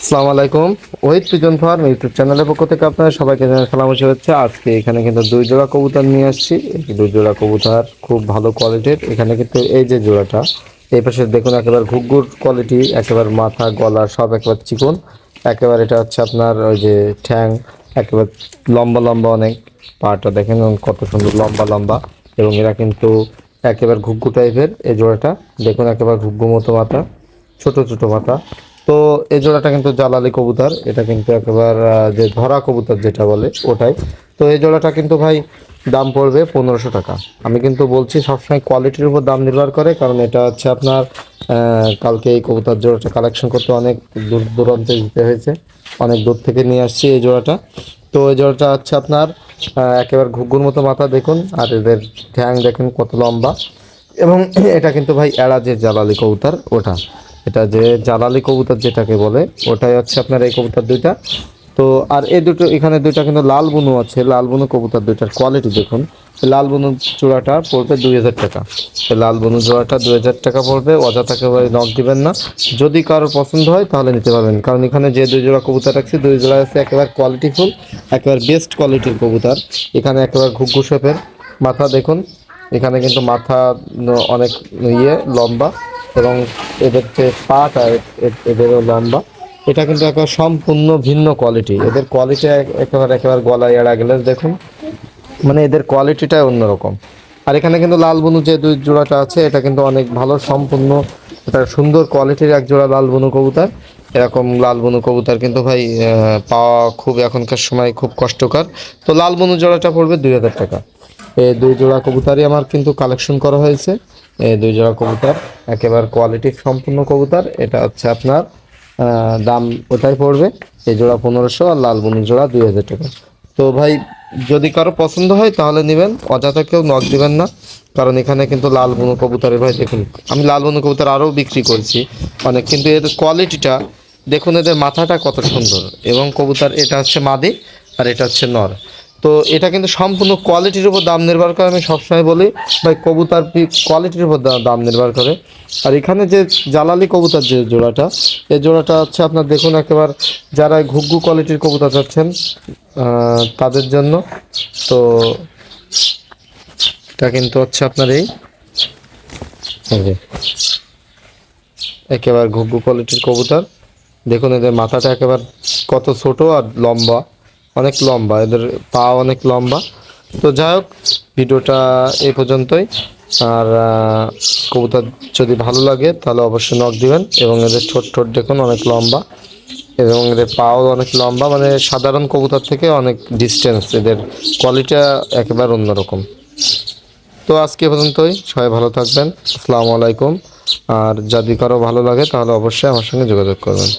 আসসালামু আলাইকুম। Ohid pigeon farm YouTube চ্যানেলের পক্ষ থেকে আপনারা সবাইকে জানাই সালাম হচ্ছে আজকে এখানে কিন্তু দুই জোড়া কবুতর নিয়ে আসছি। দুই জোড়া কবুতর, খুব ভালো কোয়ালিটির। এখানে কিন্তু এই যে জোড়াটা, এই পাশে দেখুন একেবারে ঘুগ্গুর কোয়ালিটি, একেবারে মাথা, গলা সব একেবারে চিকন। একেবারে এটা হচ্ছে আপনার ওই যে ঠ্যাং, একেবারে লম্বা লম্বা অনেক পাটা। দেখেন কত সুন্দর লম্বা লম্বা। এবং এরা কিন্তু একেবারে ঘুগ্গু টাইপের এই জোড়াটা। দেখুন একেবারে ঘুগ্গু মতো মাথা, ছোট ছোট মাথা। তো এই জোড়াটা কিন্তু জালালি কবুতর। এটা কিন্তু একবার যে ধরা কবুতর যেটা বলে ওটাই। তো এই জোড়াটা কিন্তু ভাই দাম পড়বে পনেরোশো টাকা। আমি কিন্তু বলছি সবসময় কোয়ালিটির উপর দাম নির্ভর করে, কারণ এটা হচ্ছে আপনার কালকে এই কবুতর জোড়াটা কালেকশন করতে অনেক দূর দূরান্তে দিতে হয়েছে। অনেক দূর থেকে নিয়ে আসছি এই জোড়াটা। তো এই জোড়াটা হচ্ছে আপনার একেবারে ঘুঘুর মতো মাথা দেখুন, আর এদের ঠ্যাং দেখুন কত লম্বা। এবং এটা কিন্তু ভাই এড়া যে জালালি কবুতর, ওটা। এটা যে জালালি কবুতর যেটাকে বলে, ওটাই হচ্ছে আপনার এই কবুতর দুইটা। তো আর এই দুটো, এখানে দুইটা কিন্তু লাল বুনু আছে। লাল বুনু কবুতর দুইটার কোয়ালিটি দেখুন। লাল বুনু চূড়াটা পড়বে দুই হাজার টাকা। লাল বুনু জোড়াটা দুই হাজার টাকা পড়বে ভাই নক দিবেন না। যদি কারও পছন্দ হয় তাহলে নিতে পারবেন। কারণ এখানে যে দুই জোড়া কবুতর রাখছি, দুই জোড়া আছে একেবারে কোয়ালিটিফুল একেবারে বেস্ট কোয়ালিটির কবুতর। এখানে একেবারে ঘুঘু শেপের মাথা দেখুন, এখানে কিন্তু মাথা অনেক ইয়ে লম্বা। এবং এদের যে পাটা এ- এদেরও লম্বা। এটা কিন্তু একবার সম্পূর্ণ ভিন্ন কোয়ালিটি এদের কোয়ালিটি একেবারে একেবারে গলায় এড়া গেলে দেখুন মানে এদের কোয়ালিটিটাই অন্যরকম। আর এখানে কিন্তু লাল বনু যে দুই জোড়াটা আছে, এটা কিন্তু অনেক ভালো, সম্পূর্ণ এটা সুন্দর কোয়ালিটির এক জোড়া লাল বনু কবুতর। এরকম লাল বনু কবুতর কিন্তু ভাই পাওয়া খুব এখনকার সময় খুব কষ্টকর। তো লাল বনু জোড়াটা পড়বে দুই হাজার টাকা। এই দুই জোড়া কবুতরই আমার কিন্তু কালেকশন করা হয়েছে। এই দুই জোড়া কবুতর, একেবারে কোয়ালিটি সম্পূর্ণ কবুতর। এটা হচ্ছে আপনার দাম ওটাই পড়বে? এই জোড়া পনেরোশো আর লাল বনু জোড়া দুই হাজার টাকা। তো ভাই, যদি কারও পছন্দ হয় তাহলে নেবেন, অযথা কেউ নক দিবেন না, কারণ এখানে কিন্তু লাল বনু কবুতরের ভাই দেখুন, আমি লাল বনু কবুতর আরও বিক্রি করছি, অনেক কিন্তু এর কোয়ালিটিটা দেখুন এদের মাথাটা কত সুন্দর, এবং কবুতর এটা হচ্ছে মাদি আর এটা হচ্ছে নর। তো এটা কিন্তু সম্পূর্ণ কোয়ালিটির উপর দাম নির্ভর করে, আমি সবসময় বলি। ভাই, কবুতর কোয়ালিটির উপর দাম নির্ভর করে। আর এখানে যে জালালি কবুতার যে জোড়াটা, এই জোড়াটা হচ্ছে আপনার দেখুন একেবারে যারা ঘুগ্গু কোয়ালিটির কবুতা চাচ্ছেন তাদের জন্য। তো এটা কিন্তু হচ্ছে আপনার এই এই একেবারে ঘুগ্গু কোয়ালিটির কবুতর। দেখুন এদের মাথাটা একেবারে কত ছোট আর লম্বা। অনেক লম্বা, এদের পা অনেক লম্বা। তো যাই হোক, ভিডিওটা এই পর্যন্তই। আর কবুতর যদি ভালো লাগে, তাহলে অবশ্যই নক দিবেন এবং এদের ঠোঁট ঠোঁট দেখুন অনেক লম্বা এবং এদের পাও অনেক লম্বা। মানে সাধারণ কবুতর থেকে অনেক ডিস্টেন্স এদের কোয়ালিটিটা একেবারে অন্যরকম। তো আজকে পর্যন্তই, সবাই ভালো থাকবেন, আসসালামু আলাইকুম। আর যদি কারও ভালো লাগে, তাহলে অবশ্যই আমার সঙ্গে যোগাযোগ করবেন।